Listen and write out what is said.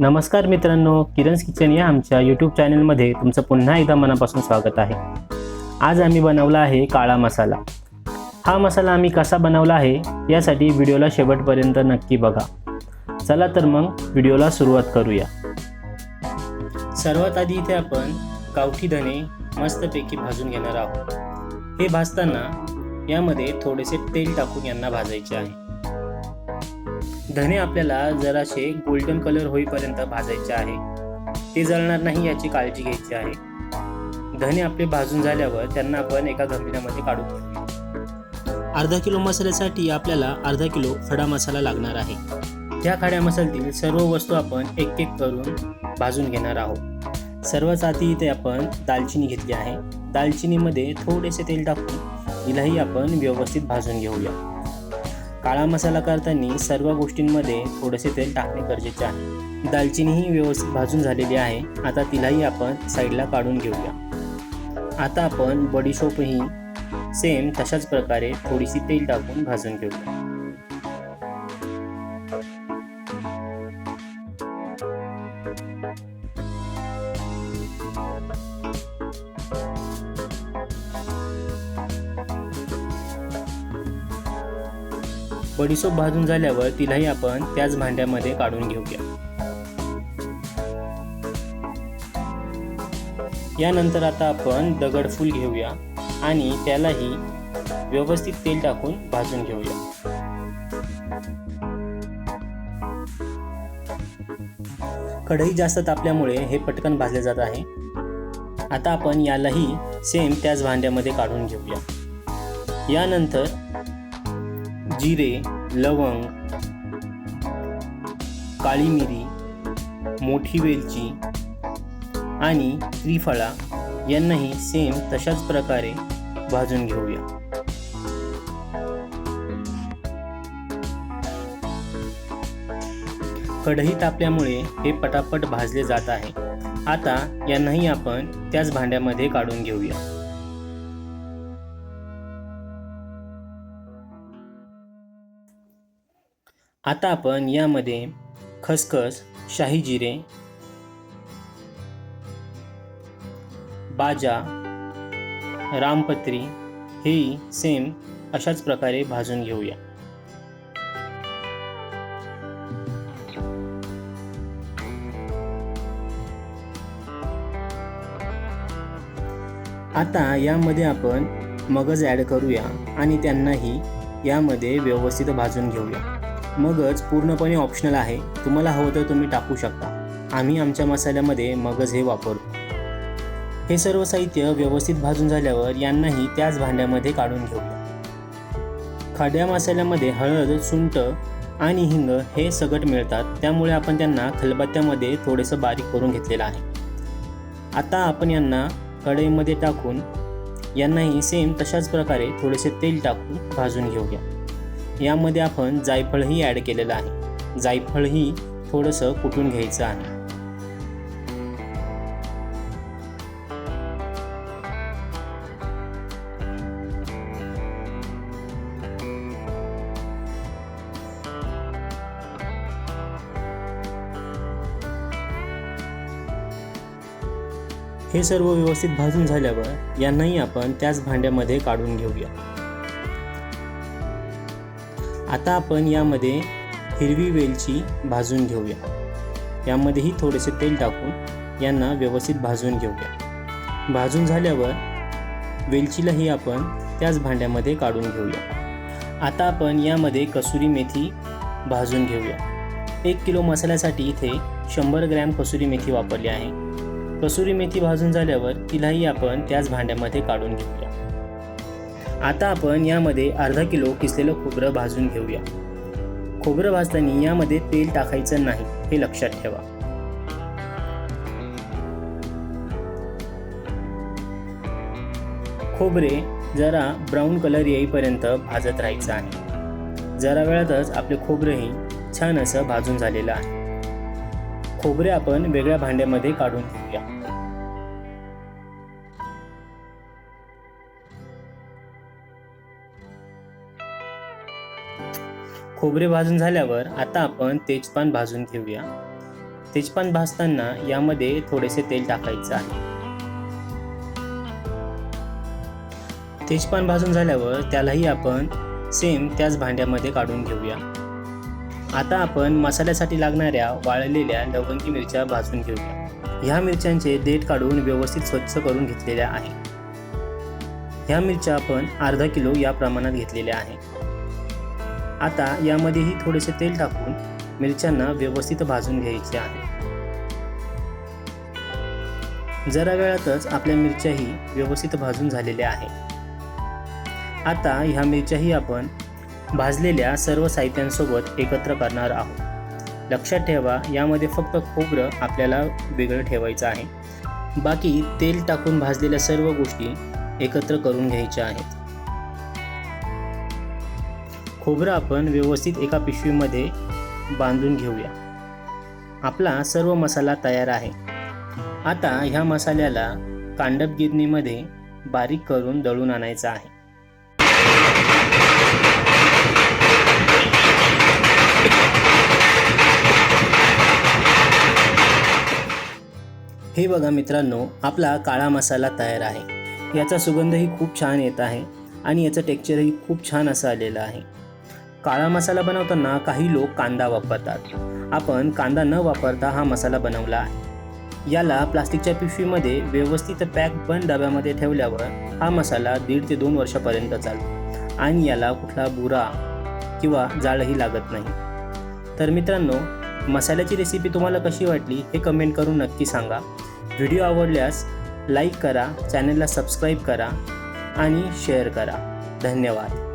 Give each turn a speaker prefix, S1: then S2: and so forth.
S1: नमस्कार मित्रांनो किरणस किचन या आमच्या यूट्यूब चॅनलमध्ये तुमचं पुन्हा एकदा मनापासून स्वागत आहे. आज आम्ही बनवला आहे काळा मसाला. हा मसाला आम्ही कसा बनवला आहे यासाठी व्हिडिओला शेवटपर्यंत नक्की बघा. चला तर मग व्हिडिओला सुरुवात करूया. सर्वात आधी इथे आपण गावठी धने मस्तपैकी भाजून घेणार आहोत. हे भाजताना यामध्ये थोडेसे तेल टाकून यांना भाजायचे आहे. धने आपल्याला जरासे गोल्डन कलर होईपर्यंत भाजायचे आहे. ते जळणार नाही याची काळजी घ्यायची आहे. धने आपले भाजून झाल्यावर त्यांना आपण एका गंभीरामध्ये घेऊया अर्धा किलो मसाल्यासाठी आपल्याला अर्धा किलो खडा मसाला लागणार आहे. या खड्या मसाल्यातील सर्व वस्तू आपण एक एक करून भाजून घेणार आहोत. सर्वात आधी इथे आपण दालचिनी घेतली आहे. दालचिनीमध्ये थोडेसे तेल टाकून हिलाही आपण व्यवस्थित भाजून घेऊया. काळा मसाला करताना सर्व गोष्टींमध्ये थोडेसे तेल टाकणे गरजेचे आहे. दालचिनी ही व्यवस्थित भाजून झालेली आहे. आता तिलाही आपण साईडला काढून घेऊया. आता आपण बडीशोपही सेम तशाच प्रकारे थोडीशी तेल टाकून भाजून घेऊया. बडीसोप भाजून झाल्यावर तिलाही आपण त्याच भांड्यामध्ये काढून घेऊया. यानंतर आता आपण दगडफूल घेऊया आणि त्यालाही व्यवस्थित तेल टाकून भाजून घेऊया. कढई जास्त तापल्यामुळे हे पटकन भाजले जात आहे. आता आपण यालाही सेम त्याच भांड्यामध्ये काढून घेऊया. यानंतर जिरे लवंग काळी मिरी मोठी वेलची आणि त्रिफळा यांनाही सेम तशाच प्रकारे भाजून घेऊया. कढई तापल्यामुळे हे पटापट भाजले जात आहे. आता यांनाही आपण त्याच भांड्यामध्ये काढून घेऊया. आता आपण यामध्ये खसखस शाही जिरे बाजा रामपत्री हेही सेम अशाच प्रकारे भाजून घेऊया. आता यामध्ये आपण मगज ॲड करूया आणि त्यांनाही यामध्ये व्यवस्थित भाजून घेऊया. मगज पूर्णपणे ऑप्शनल आहे. तुम्हाला हवं तर तुम्ही टाकू शकता. आम्ही आमच्या मसाल्यामध्ये मगज हे वापरतो. हे सर्व साहित्य व्यवस्थित भाजून झाल्यावर यांनाही त्याच भांड्यामध्ये काढून घेऊया खाड्या मसाल्यामध्ये हळद सुंट आणि हिंग हे सगट मिळतात. त्यामुळे आपण त्यांना खलबत्त्यामध्ये थोडंसं बारीक करून घेतलेलं आहे. आता आपण यांना कढईमध्ये टाकून यांनाही सेम तशाच प्रकारे थोडेसे तेल टाकून भाजून घेऊया. यामध्ये आपण जायफळही ॲड केलेलं आहे. जायफळही थोडंसं कुटून घ्यायचं आहे. हे सर्व व्यवस्थित भाजून झाल्यावर यांनाही आपण त्याच भांड्यामध्ये काढून घेऊया. आता आपण यामध्ये हिरवी वेलची भाजून घेऊया. यामध्येही थोडेसे तेल टाकून यांना व्यवस्थित भाजून घेऊया. भाजून झाल्यावर वेलचीलाही आपण त्याच भांड्यामध्ये काढून घेऊया. आता आपण यामध्ये कसुरी मेथी भाजून घेऊया. एक किलो मसाल्यासाठी इथे शंभर ग्रॅम कसुरी मेथी वापरली आहे. कसुरी मेथी भाजून झाल्यावर तिलाही आपण त्याच भांड्यामध्ये काढून घेऊया. आता आपण यामध्ये अर्धा किलो किसलेलं खोबरं भाजून घेऊया. खोबरं भाजताना यामध्ये तेल टाकायचं नाही हे लक्षात ठेवा. खोबरे जरा ब्राऊन कलर येईपर्यंत भाजत राहायचं आहे. जरा वेळातच आपले खोबरेही छान असं भाजून झालेलं आहे. खोबरे आपण वेगळ्या भांड्यामध्ये काढून घेऊया. खोबरे भाजून झाल्यावर आता आपण तेजपान भाजून घेऊया. तेजपान भाजताना यामध्ये थोडेसे तेल टाकायचं आहे. तेजपान भाजून झाल्यावर त्यालाही आपण सेम त्याच भांड्यामध्ये काढून घेऊया. आता आपण मसाल्यासाठी लागणाऱ्या वाळलेल्या लवंगी मिरच्या भाजून घेऊया. ह्या मिरच्यांचे देठ काढून व्यवस्थित स्वच्छ करून घेतलेल्या आहे. ह्या मिरच्या आपण अर्धा किलो या प्रमाणात घेतलेल्या आहे. आता यामध्येही थोडेसे तेल टाकून मिरच्यांना व्यवस्थित भाजून घ्यायचे आहे. जरा वेळातच आपल्या मिरच्याही व्यवस्थित भाजून झालेल्या आहे आता ह्या मिरच्याही आपण भाजलेल्या सर्व साहित्यांसोबत एकत्र करणार आहोत. लक्षात ठेवा यामध्ये फक्त खोबरं आपल्याला वेगळं ठेवायचं आहे. बाकी तेल टाकून भाजलेल्या सर्व गोष्टी एकत्र करून घ्यायच्या आहेत. खोबरं आपण व्यवस्थित एका पिशवीमध्ये बांधून घेऊया. आपला सर्व मसाला तयार आहे. आता ह्या मसाल्याला कांडप गिरणीमध्ये बारीक करून दळून आणायचं आहे. हे बघा मित्रांनो आपला काळा मसाला तयार आहे. याचा सुगंधही खूप छान येत आहे आणि याचं टेक्चरही खूप छान असं आलेलं आहे. काळा मसाला बनवताना काही लोक कांदा वापरतात. आपण कांदा न वापरता हा मसाला बनवला आहे. याला प्लास्टिकच्या पिशवीमध्ये व्यवस्थित पॅक बंद डब्यामध्ये ठेवल्यावर हा मसाला दीड ते दोन वर्षापर्यंत चालतो आणि याला कुठला बुरा किंवा जाळही लागत नाही. तर मित्रांनो मसाल्याची रेसिपी तुम्हाला कशी वाटली हे कमेंट करून नक्की सांगा. व्हिडिओ आवडल्यास लाईक करा चॅनलला सबस्क्राईब करा आणि शेअर करा. धन्यवाद.